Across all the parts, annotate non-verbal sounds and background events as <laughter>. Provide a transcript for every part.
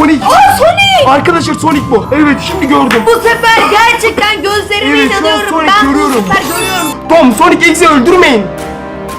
Sonic. Aa Sonic! Arkadaşlar Sonic bu. Evet şimdi gördüm. Bu sefer gerçekten gözlerime Evet, şu an inanıyorum. Sonic Ben görüyorum. bu sefer görüyorum. Tom Sonic X'i öldürmeyin.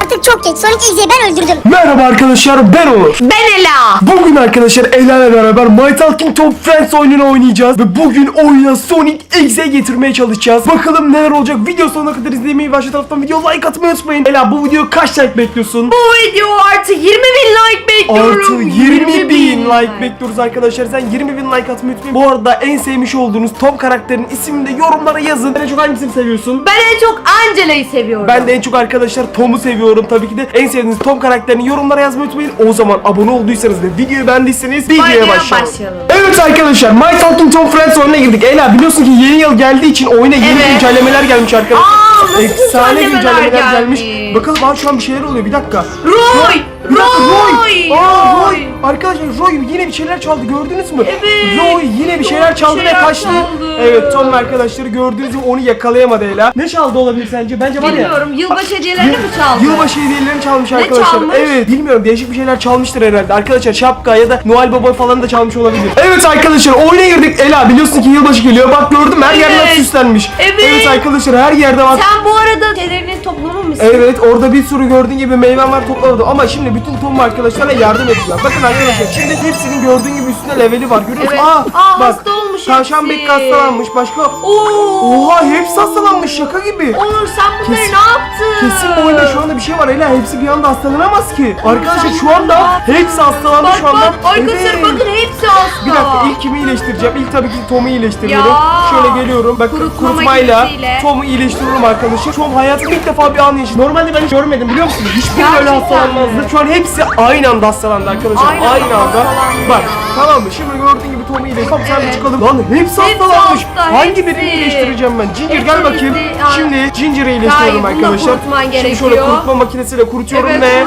Artık çok geç. Sonic X'i ben öldürdüm. Merhaba arkadaşlar ben Onur. Ben Ela. Bugün arkadaşlar Ela ile beraber My Talking Tom Friends oyununu oynayacağız ve bugün oyuna Sonic X'e getirmeye çalışacağız. Bakalım neler olacak. Video sonuna kadar izlemeyi ve aşağı taraftan video like atmayı unutmayın. Ela bu videoya kaç like bekliyorsun? Bu video artı 20 bin like bekliyorum. Artı 20 bin like bekliyoruz arkadaşlar. Sen 20 bin like atmayı unutmayın. Bu arada en sevmiş olduğunuz Tom karakterinin ismini de yorumlara yazın. En çok hangisini seviyorsun? Ben en çok Angela'yı seviyorum. Ben de en çok arkadaşlar Tom'u seviyorum. Tabii ki de en sevdiğiniz Tom karakterini yorumlara yazmayı unutmayın. O zaman abone olduysanız ve videoyu beğendiyseniz videoya başlayalım. başlayalım. Evet arkadaşlar My Talking Tom Friends oyununa girdik. Ela biliyorsun ki yeni yıl geldiği için oyuna yeni Evet. güncellemeler gelmiş arkadaşlar. Aa, nasıl Efsane güncellemeler güncellemeler gelmiş. gelmiş? Bakalım abi şu an bir şeyler oluyor. Bir dakika. Roy! Bir dakika, Roy! Aa, Roy! Roy! Arkadaşlar Roy yine bir şeyler çaldı gördünüz mü? Evet. Roy yine bir Roy şeyler bir çaldı ve şeyler kaçtı. çaldı. Evet Tom ve arkadaşları gördüğünüz gibi onu yakalayamadı Ela. Ne çaldı olabilir sence? Bence var ya. Bilmiyorum yılbaşı hediyelerini mi çaldı? Yılbaşı hediyelerini çalmış arkadaşlar. çalmış? Evet bilmiyorum değişik bir şeyler çalmıştır herhalde. Arkadaşlar şapka ya da Noel Baba falan da çalmış olabilir. Evet arkadaşlar oyuna girdik. Ela biliyorsun ki yılbaşı geliyor. Bak gördüm her yer Evet. nasıl süslenmiş. Evet. arkadaşlar her yerde bak. Sen bu arada şeylerini toplamamışsın. Evet orada bir sürü gördüğün gibi meyven var topladı ama şimdi bütün Tom arkadaşlarına yardım edeceğim. Bakın arkadaşlar şimdi hepsinin gördüğün gibi üstünde leveli var görüyor musun? Evet. Aa, Aa, bak, hasta olmuş Tavşan hepsi. Bek hastalanmış başka. Oo. Oha hepsi hastalanmış şaka gibi. Onur sen bunları Kesin- ne yaptın? Kesin bu oyunda şu anda bir şey var Ela hepsi bir anda hastalanamaz ki. Arkadaşlar Sen şu anda hepsi hastalandı bak, şu anda. Bak arkadaşlar Evet. bakın hepsi hasta. Bir dakika ilk kimi iyileştireceğim? İlk tabii ki Tom'u iyileştiriyorum. Ya. Şöyle geliyorum. Bak Kurutma kurutmayla makinesiyle. Tom'u iyileştiriyorum arkadaşlar. Tom hayatımda ilk defa bir an yaşadı. Normalde ben hiç görmedim biliyor musunuz? Hiçbiri böyle Gerçekten hastalanmazdı. mi? Şu an hepsi aynı anda hastalandı arkadaşlar. Aynı Aynı, anda anda. hastalandı Bak ya. Tamam mı? Şimdi gördüğün gibi iyileştirdim. Tamam sen bir Evet. çıkalım. Lan hepsi hastalanmış. hasta, Hangi hepsi. birini iyileştireceğim ben? Ginger Hepsi gel bakayım. Aa. Şimdi Ginger'ı iyileştiriyorum Hayır, bunu da arkadaşlar. kurutman Şimdi şöyle gerekiyor. kurutma makinesiyle kurutuyorum ve.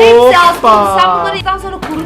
Hepsi. Hoppa. Sen bunları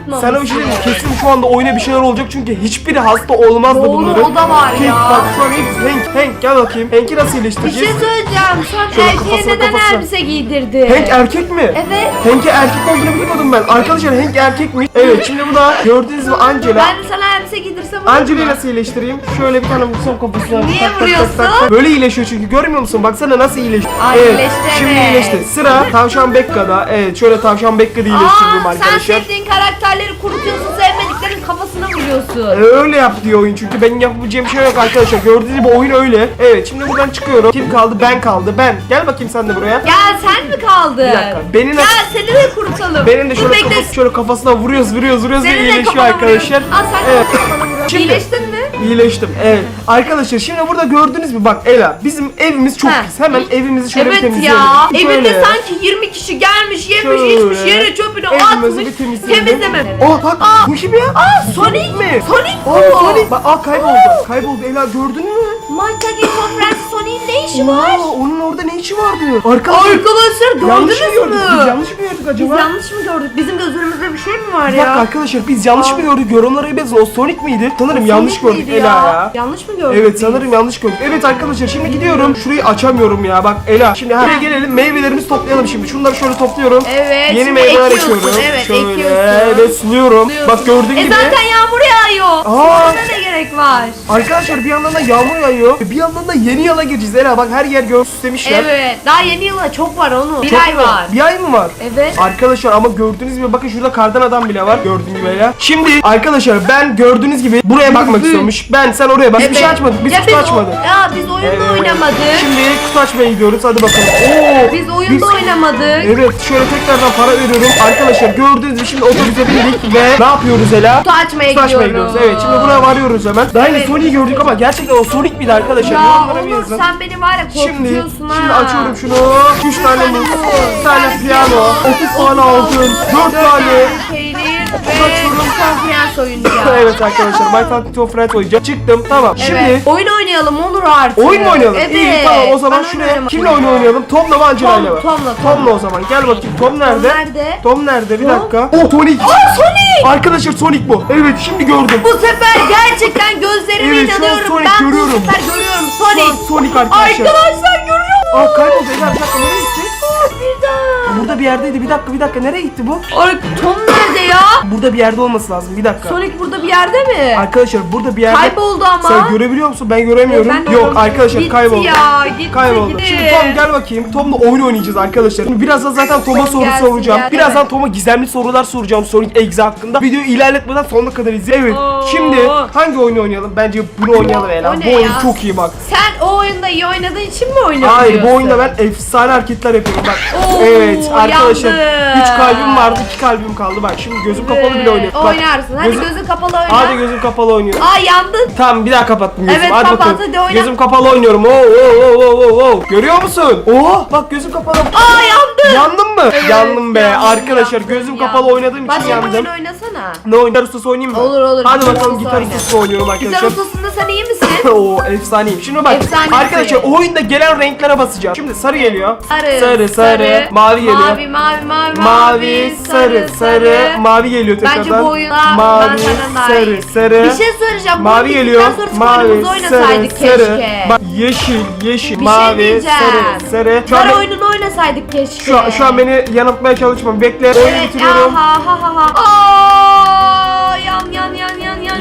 kurutmamışsın. Sana bir şey diyeyim mi? Kesin şu anda oyuna bir şeyler olacak çünkü hiçbiri hasta olmazdı Doğru, bunların. o da var Kes, ya. Bak şu an hepsi Hank, Hank gel bakayım. Hank'i nasıl Bir iyileştireceğiz? şey söyleyeceğim. Sen Şöyle erkeğe kafasına, neden kafasına. elbise giydirdin? Hank erkek mi? Evet. Hank'e erkek olduğunu bilmiyordum ben. Arkadaşlar Hank erkekmiş. Evet şimdi bu da gördüğünüz gibi Angela. Ben de sana elbise Angela'yı nasıl iyileştireyim? Şöyle bir tane vursam kafasına. Niye Tak, tak, tak, vuruyorsun? tak. Böyle iyileşiyor çünkü görmüyor musun? Baksana nasıl iyileşti. Ay, iyileşti, Şimdi evet. iyileşti. Sıra Tavşan Bekka'da. Evet şöyle Tavşan Bekka'da iyileştiriyorum Aa, sen arkadaşlar. sevdiğin karakterleri kurutuyorsun, sevmediklerin kafasına vuruyorsun. Ee, Öyle yap diyor oyun çünkü benim yapabileceğim şey yok arkadaşlar. Gördüğünüz gibi oyun öyle. Evet şimdi buradan çıkıyorum. Kim kaldı? Ben kaldı. Ben. Gel bakayım sen de buraya. Gel sen mi kaldın? Bir dakika. Beni Gel nasıl... seni de kurutalım. Benim de Dur şöyle, bekle. kafası, şöyle kafasına vuruyoruz vuruyoruz vuruyoruz ve Senin de iyileşiyor kafana arkadaşlar. vuruyorum. Al sen de Evet. kafana vuruyorum. Şimdi- İyileştin mi? İyileştim. Evet. Arkadaşlar şimdi burada gördünüz mü bak Ela bizim evimiz çok Ha. pis. Hemen evimizi şöyle bir Evet temizleyelim. ya. Şöyle. Evinde sanki 20 kişi gelmiş, yemiş, Şöyle. içmiş, yere çöpünü Evimizi atmış. bir temizleyelim. Aa bak Aa. bu kim ya? Aa Sonic mi? Sonic bu. Aa Sonic. Bak aa kayboldu. Kayboldu Ela gördün mü? Marta Conference Sonic'in ne işi var? Aa, onun orada ne işi vardı? Arkadaşlar Arkadaşlar yanlış mı gördünüz gördük? Biz mü? yanlış mı gördük Biz acaba? yanlış mı gördük? Bizim gözlerimizde bir şey mi var Bir dakika ya? arkadaşlar biz yanlış mı gördük? Yorumlara yazın. O Sonic miydi? Sanırım yanlış Sonic gördük miydi Ela ya. Yanlış mı gördük? Evet biz? sanırım yanlış gördük. Evet arkadaşlar şimdi gidiyorum. Şurayı açamıyorum ya. Bak Ela. Şimdi Heh. gelelim. Meyvelerimizi toplayalım şimdi. Şunları şöyle topluyorum. Evet, Yeni şimdi meyveler ekiyorsun. ekiyorum. Evet, şöyle ekiyorsun. ve suluyorum. Diyorsun. Bak gördüğün E gibi. zaten yağmur yağıyor. Aa. Ne gerek var? Arkadaşlar bir yandan da yağmur yağıyor. Bir yandan da yeni yıla gireceğiz. Ela bak her yer gör süslemişler. Evet. Daha yeni yıla çok var onu. Bir Çok ay mu var. Bir ay mı var? Evet. Arkadaşlar ama gördüğünüz gibi bakın şurada kardan adam bile var gördüğün gibi ya. Şimdi arkadaşlar ben gördüğünüz gibi buraya bakmak Hı. İstiyormuş. Ben sen oraya bak. Biz bir şey açmadık. Biz Ya kutu o- açmadık. Ya biz oyunda Evet. oynamadık. Şimdi kutu açmaya gidiyoruz. Hadi bakalım. Oo. Biz oyunda biz- oynamadık. Evet şöyle tekrardan para veriyorum. Arkadaşlar gördüğünüz gibi şimdi otobüse bindik ve ne yapıyoruz Ela? Kutu açmaya Kutu açmaya gidiyoruz. gidiyoruz. Evet şimdi buraya varıyoruz hemen. Daha yeni Evet. Sonic'i gördük ama gerçekten o Sonic miydi arkadaşlar? Ya Yorumlara bir Onur yazın. sen beni var ya Şimdi, korkutuyorsun ha. şimdi açıyorum şunu. 3 tane muz, 1 tane piyano, 30 tane altın, 4 tane. Ve konferans oyuncağı. evet arkadaşlar My Talking Tom Friends oynayacağım. Çıktım tamam. Şimdi Evet. Oyun oynayalım Onur artık. oyun mu oynayalım? Evet. İyi tamam o zaman Ben şuraya kimle oyun oynayalım? Tom'la mı Angela'yla Tom, mı? Tom'la, Tom'la o zaman gel bakayım. Tom nerede? nerede? Tom nerede? Bir Tom? dakika. Oh Sonic. Aa Sonic! Arkadaşlar Sonic bu. Evet şimdi gördüm. Bu sefer gerçekten gözlerime Evet, inanıyorum. Sonic ben görüyorum. bu sefer görüyorum. Şu an Sonic. Sonic arkadaşlar. Arkadaşlar görüyorum. Aa kayboldu. Bir dakika nereye gitti? Birden. Burada bir yerdeydi. Bir dakika bir dakika nereye gitti bu? Ay, Tom ya? Burada bir yerde olması lazım. Bir dakika. Sonic burada bir yerde mi? Arkadaşlar burada bir yerde. Kayboldu ama. Sen görebiliyor musun? Ben göremiyorum. Ben Yok arkadaşlar Gitti kayboldu. ya, gitti, kayboldu. gitti. Şimdi Tom gel bakayım. Tom'la oyun oynayacağız arkadaşlar. Şimdi birazdan zaten Tom'a Tom soru gelsin, soracağım. gel, birazdan. Tom'a gizemli sorular soracağım Sonic Exe hakkında. Videoyu ilerletmeden sonuna kadar izle. Evet. Oo. Şimdi hangi oyunu oynayalım? Bence bunu oynayalım Ela. Bu oyun ya? çok iyi bak. Sen o oyunda iyi oynadığın için mi oynuyorsun? Hayır bu oyunda ben efsane hareketler yapıyorum bak. Oo, evet arkadaşlar yandım. 3 kalbim vardı 2 kalbim kaldı bak şimdi gözüm kapalı bile oynuyorum. Bak, Oynarsın. Hadi gözüm- gözün kapalı oyna. Hadi gözüm kapalı oynuyorum. Aa yandın. Tamam bir daha kapattım gözümü. Evet, hadi kapat, bakalım. hadi oyna. Gözüm kapalı oynuyorum. Oo oo oo oo oo. Görüyor musun? Oo bak gözüm kapalı. Aa yandım. Yandın mı? Evet, yandım be. yandım, Arkadaşlar yandım, gözüm yandım. kapalı oynadığım için Başka bir yandım. oyun oynasana. Ne oyun? Gitar ustası oynayayım mı? Olur, olur. Hadi Gitar bakalım ustası gitar oyna. ustası oynuyorum arkadaşlar. ustasında sen iyi misin? <laughs> Oo efsaneyim. Şimdi bak Efsanesin. arkadaşlar oyunda gelen renklere basacağım. Şimdi sarı geliyor. Sarı, sarı, sarı, mavi geliyor. Mavi, mavi, mavi, Mavi, sarı, sarı, mavi geliyor tekrardan. Bence bu oyunda mavi, sarı, sarı. Bir şey söyleyeceğim. Mavi geliyor. Mavi, sarı, sarı. keşke. Bak yeşil, yeşil, Bir mavi, şey diyeceğim. sarı, sarı. Şu an, ben- oyununu oynasaydık keşke. şu, an- şu an beni yanıltmaya çalışma. Bekle. Oyunu Evet, bitiriyorum. aha ha ha ha. Aa,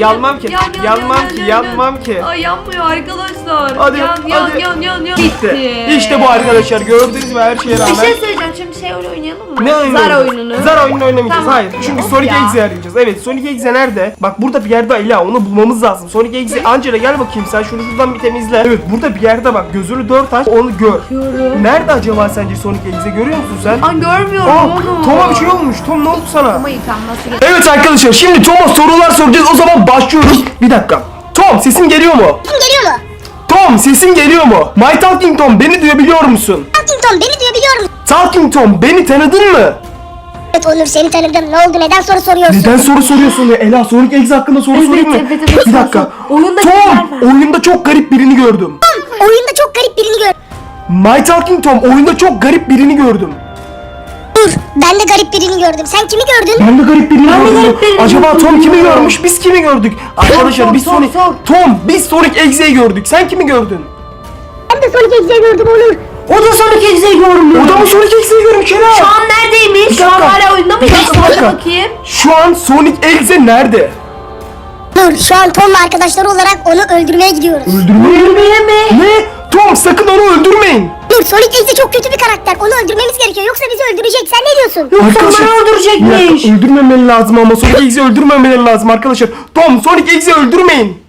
yan yan yan. Yanmam ki, Yan, yan, yanmam yan, ki, yan, yan. yanmam ki. Ay yanmıyor arkadaşlar. Hadi, yan, yan, hadi. yan yan yan. Bitti. İşte bu arkadaşlar. Gördüğünüz gibi her şeye Bir rağmen. şey söyleyeceğim. Oyunu oynayalım mı? Ne oyunu Zar oyununu. Zar oyununu oynamayacağız. Tamam. Hayır. Çünkü Of Sonic ya. Exe arayacağız. Evet Sonic Exe nerede? Bak burada bir yerde Ela onu bulmamız lazım. Sonic Exe Angela gel bakayım sen şunu şuradan bir temizle. Evet burada bir yerde bak gözünü dört aç onu gör. Bakıyorum. Nerede acaba sence Sonic Exe görüyor musun sen? An görmüyorum Aa, onu. Tom'a bir şey olmuş. Tom ne oldu sana? Ama yıkanması gerekiyor. Evet arkadaşlar şimdi Tom'a sorular soracağız. O zaman başlıyoruz. Bir dakika. Tom sesim geliyor mu? Kim geliyor mu? Tom sesim geliyor mu? My Talking Tom beni duyabiliyor musun? Talking Tom beni Talking Tom beni tanıdın mı? Evet Onur seni tanıdım. Ne oldu neden soru soruyorsun? Neden soru soruyorsun ya? Ela Sonic Exe hakkında soru Evet, sorayım mı? evet, evet, bir sor, dakika. sor. Oyunda Tom, kimler var? oyunda çok garip birini gördüm. Oyunda çok garip birini gördüm. My Talking Tom, oyunda çok garip birini gördüm. Dur ben de garip birini gördüm. Sen kimi gördün? Ben de garip birini Ben de gördüm. garip birini Acaba gördüm, Tom kimi görmüş, biz kimi gördük? Arkadaşlar sor, biz sor, Sonic... sor. Tom, biz Sonic Exe'yi gördük. Sen kimi gördün? Ben de Sonic Exe'yi gördüm Onur. O da Sonic Exe'yi görmüş. O da mı Sonic Exe'yi görmüş Ela? Şu an neredeymiş? Şu an hala oyunda mı? Bir dakika, bir dakika. bakayım. Şu an Sonic Exe nerede? Dur şu an Tom'la arkadaşları olarak onu öldürmeye gidiyoruz. Öldürmeye Öldürmeye mi? Ne? Tom sakın onu öldürmeyin. Dur Sonic Exe çok kötü bir karakter. Onu öldürmemiz gerekiyor. Yoksa bizi öldürecek. Sen ne diyorsun? Yoksa Arkadaşlar- Bir öldürecekmiş. dakika, öldürmemeli lazım ama Sonic Exe'yi öldürmemeleri lazım arkadaşlar. Tom Sonic Exe'yi öldürmeyin.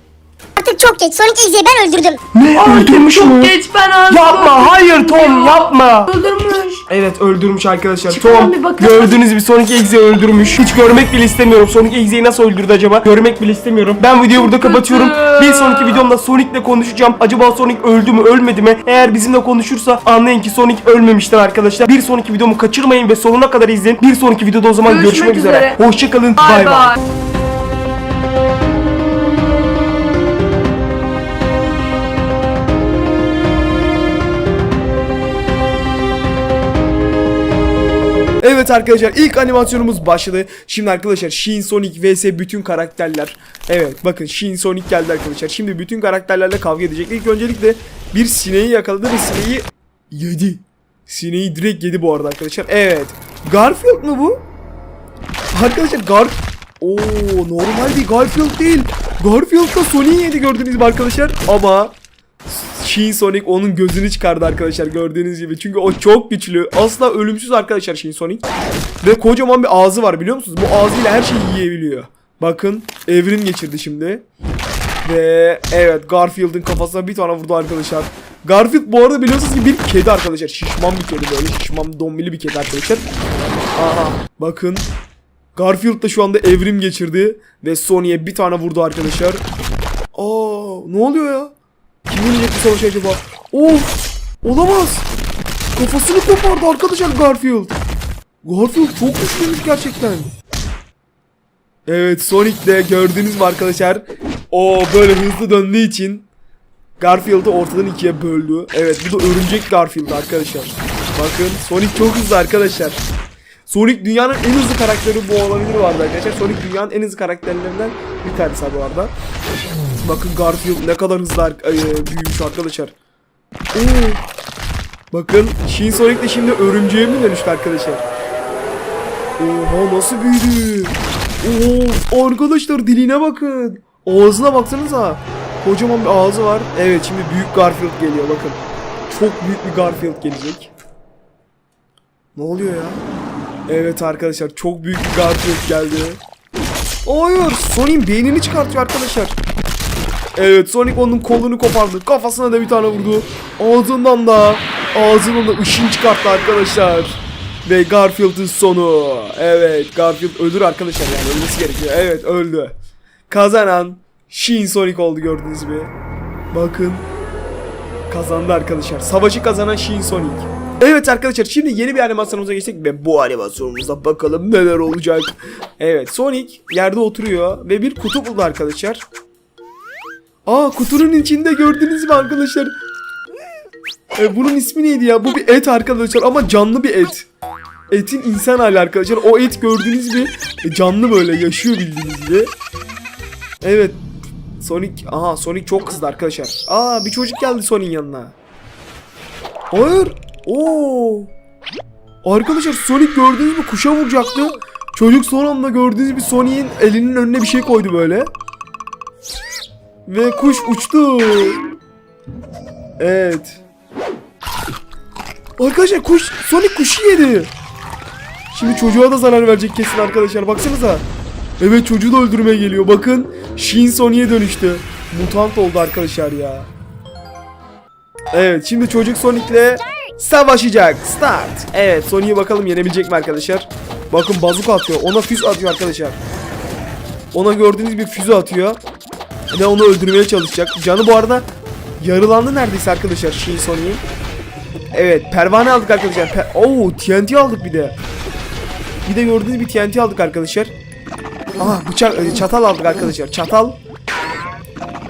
Artık çok geç. Sonic Exe'yi ben öldürdüm. Ne öldürmüş Çok mü? geç ben ağzımı Yapma hayır Tom yapma. Öldürmüş. Evet öldürmüş arkadaşlar. Çıkalım Tom bir bakalım. gördüğünüz gibi Sonic Exe'yi öldürmüş. Hiç görmek bile istemiyorum. Sonic Exe'yi nasıl öldürdü acaba? Görmek bile istemiyorum. Ben videoyu burada kapatıyorum. Bir sonraki videomda Sonic'le konuşacağım. Acaba Sonic öldü mü ölmedi mi? Eğer bizimle konuşursa anlayın ki Sonic ölmemiştir arkadaşlar. Bir sonraki videomu kaçırmayın ve sonuna kadar izleyin. Bir sonraki videoda o zaman Görüşmek görüşmek, üzere. üzere. Hoşçakalın. Bay Bay Evet arkadaşlar ilk animasyonumuz başladı. Şimdi arkadaşlar Shin Sonic vs bütün karakterler. Evet bakın Shin Sonic geldi arkadaşlar. Şimdi bütün karakterlerle kavga edecek. İlk öncelikle bir sineği yakaladı ve sineği yedi. Sineği direkt yedi bu arada arkadaşlar. Evet. Garfield mı bu? Arkadaşlar Gar... Oo normal bir Garfield değil. Garfield da Sonic'i yedi gördünüz gibi arkadaşlar. Ama Shin Sonic onun gözünü çıkardı arkadaşlar gördüğünüz gibi. Çünkü o çok güçlü. Asla ölümsüz arkadaşlar Shin Sonic. Ve kocaman bir ağzı var biliyor musunuz? Bu ağzıyla her şeyi yiyebiliyor. Bakın evrim geçirdi şimdi. Ve evet Garfield'ın kafasına bir tane vurdu arkadaşlar. Garfield bu arada biliyorsunuz ki bir kedi arkadaşlar. Şişman bir kedi böyle şişman dombili bir kedi arkadaşlar. Aha bakın. Garfield da şu anda evrim geçirdi. Ve Sonic'e bir tane vurdu arkadaşlar. Aa ne oluyor ya? Kim yenecek bu savaşı acaba? Of! Olamaz! Kafasını kopardı arkadaşlar Garfield. Garfield çok güçlüymüş gerçekten. Evet Sonic de gördünüz mü arkadaşlar? O böyle hızlı döndüğü için Garfield'ı ortadan ikiye böldü. Evet bu da örümcek Garfield arkadaşlar. Bakın Sonic çok hızlı arkadaşlar. Sonic dünyanın en hızlı karakteri bu olabilir vardı arkadaşlar. Sonic dünyanın en hızlı karakterlerinden bir tanesi bu arada. Bakın Garfield ne kadar hızlı e, büyümüş arkadaşlar. Oo. Bakın Shin Sonic de şimdi örümceğe mi dönüştü arkadaşlar? Oha nasıl büyüdü? Oo arkadaşlar diline bakın. Ağzına baksanıza. Kocaman bir ağzı var. Evet şimdi büyük Garfield geliyor bakın. Çok büyük bir Garfield gelecek. Ne oluyor ya? Evet arkadaşlar çok büyük bir Garfield geldi. Hayır Sonic'in beynini çıkartıyor arkadaşlar. Evet Sonic onun kolunu kopardı. Kafasına da bir tane vurdu. Ağzından da ağzından da ışın çıkarttı arkadaşlar. Ve Garfield'ın sonu. Evet Garfield ölür arkadaşlar yani ölmesi gerekiyor. Evet öldü. Kazanan Shin Sonic oldu gördünüz mü? Bakın. Kazandı arkadaşlar. Savaşı kazanan Shin Sonic. Evet arkadaşlar şimdi yeni bir animasyonumuza geçtik ve bu animasyonumuzda bakalım neler olacak. Evet Sonic yerde oturuyor ve bir kutu buldu arkadaşlar. Aa kutunun içinde gördünüz mü arkadaşlar? E, bunun ismi neydi ya? Bu bir et arkadaşlar ama canlı bir et. Etin insan hali arkadaşlar. O et gördüğünüz gibi e, canlı böyle yaşıyor bildiğiniz gibi. Evet. Sonic, aha Sonic çok kızdı arkadaşlar. Aa bir çocuk geldi Sonic'in yanına. Hayır. Oo. Arkadaşlar Sonic gördüğünüz gibi kuşa vuracaktı. Çocuk son anda gördüğünüz gibi Sonic'in elinin önüne bir şey koydu böyle. Ve kuş uçtu. Evet. Arkadaşlar kuş Sonic kuşu yedi. Şimdi çocuğa da zarar verecek kesin arkadaşlar. Baksanıza. Evet çocuğu da öldürmeye geliyor. Bakın Shin Sonic'e dönüştü. Mutant oldu arkadaşlar ya. Evet şimdi çocuk Sonic'le savaşacak. Start. Evet Sonic'i bakalım yenebilecek mi arkadaşlar? Bakın bazuka atıyor. Ona füze atıyor arkadaşlar. Ona gördüğünüz gibi füze atıyor. Ve onu öldürmeye çalışacak. Canı bu arada yarılandı neredeyse arkadaşlar Shin Sonic'in. Evet pervane aldık arkadaşlar. Per Oo TNT aldık bir de. Bir de gördüğünüz bir TNT aldık arkadaşlar. Aha bıçak e, çatal aldık arkadaşlar. Çatal.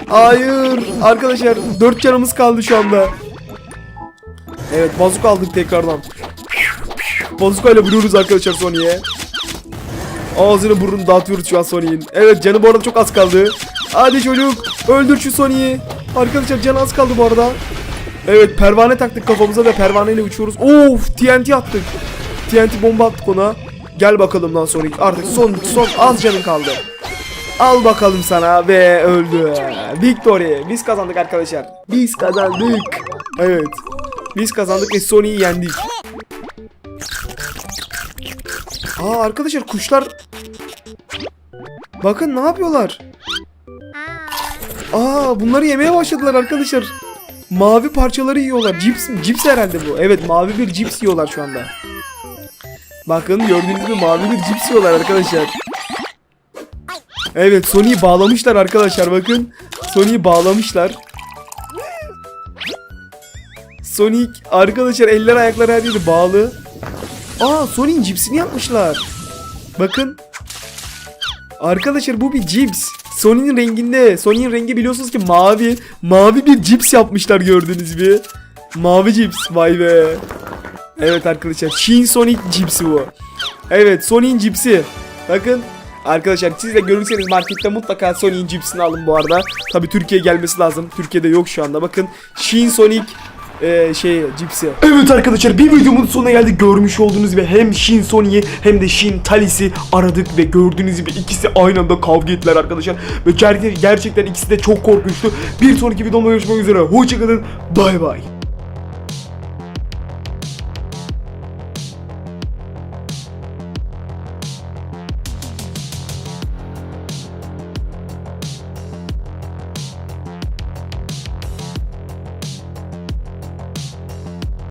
Hayır arkadaşlar dört canımız kaldı şu anda. Evet bazuka aldık tekrardan. Bazuka ile vuruyoruz arkadaşlar Sony'e. Ağzını burnunu dağıtıyoruz şu an Sony'in. Evet canı bu arada çok az kaldı. Hadi çocuk öldür şu Sony'yi. Arkadaşlar canı az kaldı bu arada. Evet pervane taktık kafamıza ve pervaneyle uçuyoruz. Of TNT attık. TNT bomba attık ona. Gel bakalım lan Sonic. Artık son son az canın kaldı. Al bakalım sana ve öldü. Victory. Biz kazandık arkadaşlar. Biz kazandık. Evet. Biz kazandık ve Sonic'i yendik. Aa arkadaşlar kuşlar Bakın ne yapıyorlar? Aa bunları yemeye başladılar arkadaşlar. Mavi parçaları yiyorlar. Cips, cips herhalde bu. Evet mavi bir cips yiyorlar şu anda. Bakın gördüğünüz gibi mavi bir cips yiyorlar arkadaşlar. Evet Sony'yi bağlamışlar arkadaşlar bakın. Sony'yi bağlamışlar. Sonic arkadaşlar eller ayakları her yeri bağlı. Aa Sonic'in cipsini yapmışlar. Bakın. Arkadaşlar bu bir cips. Sony'nin renginde. Sony'nin rengi biliyorsunuz ki mavi. Mavi bir cips yapmışlar gördüğünüz gibi. Mavi cips. Vay be. Evet arkadaşlar. Shin Sonic cipsi bu. Evet Sonic'in cipsi. Bakın. Arkadaşlar siz de görürseniz markette mutlaka Sonic'in cipsini alın bu arada. Tabi Türkiye'ye gelmesi lazım. Türkiye'de yok şu anda. Bakın Shin Sonic e, şey cipsi. Evet arkadaşlar bir videomun sonuna geldik. Görmüş olduğunuz gibi hem Shin Sonic'i hem de Shin Talis'i aradık ve gördüğünüz gibi ikisi aynı anda kavga ettiler arkadaşlar. Ve ger- gerçekten ikisi de çok korkunçtu. Bir sonraki videomda görüşmek üzere. Hoşçakalın. Bay bay.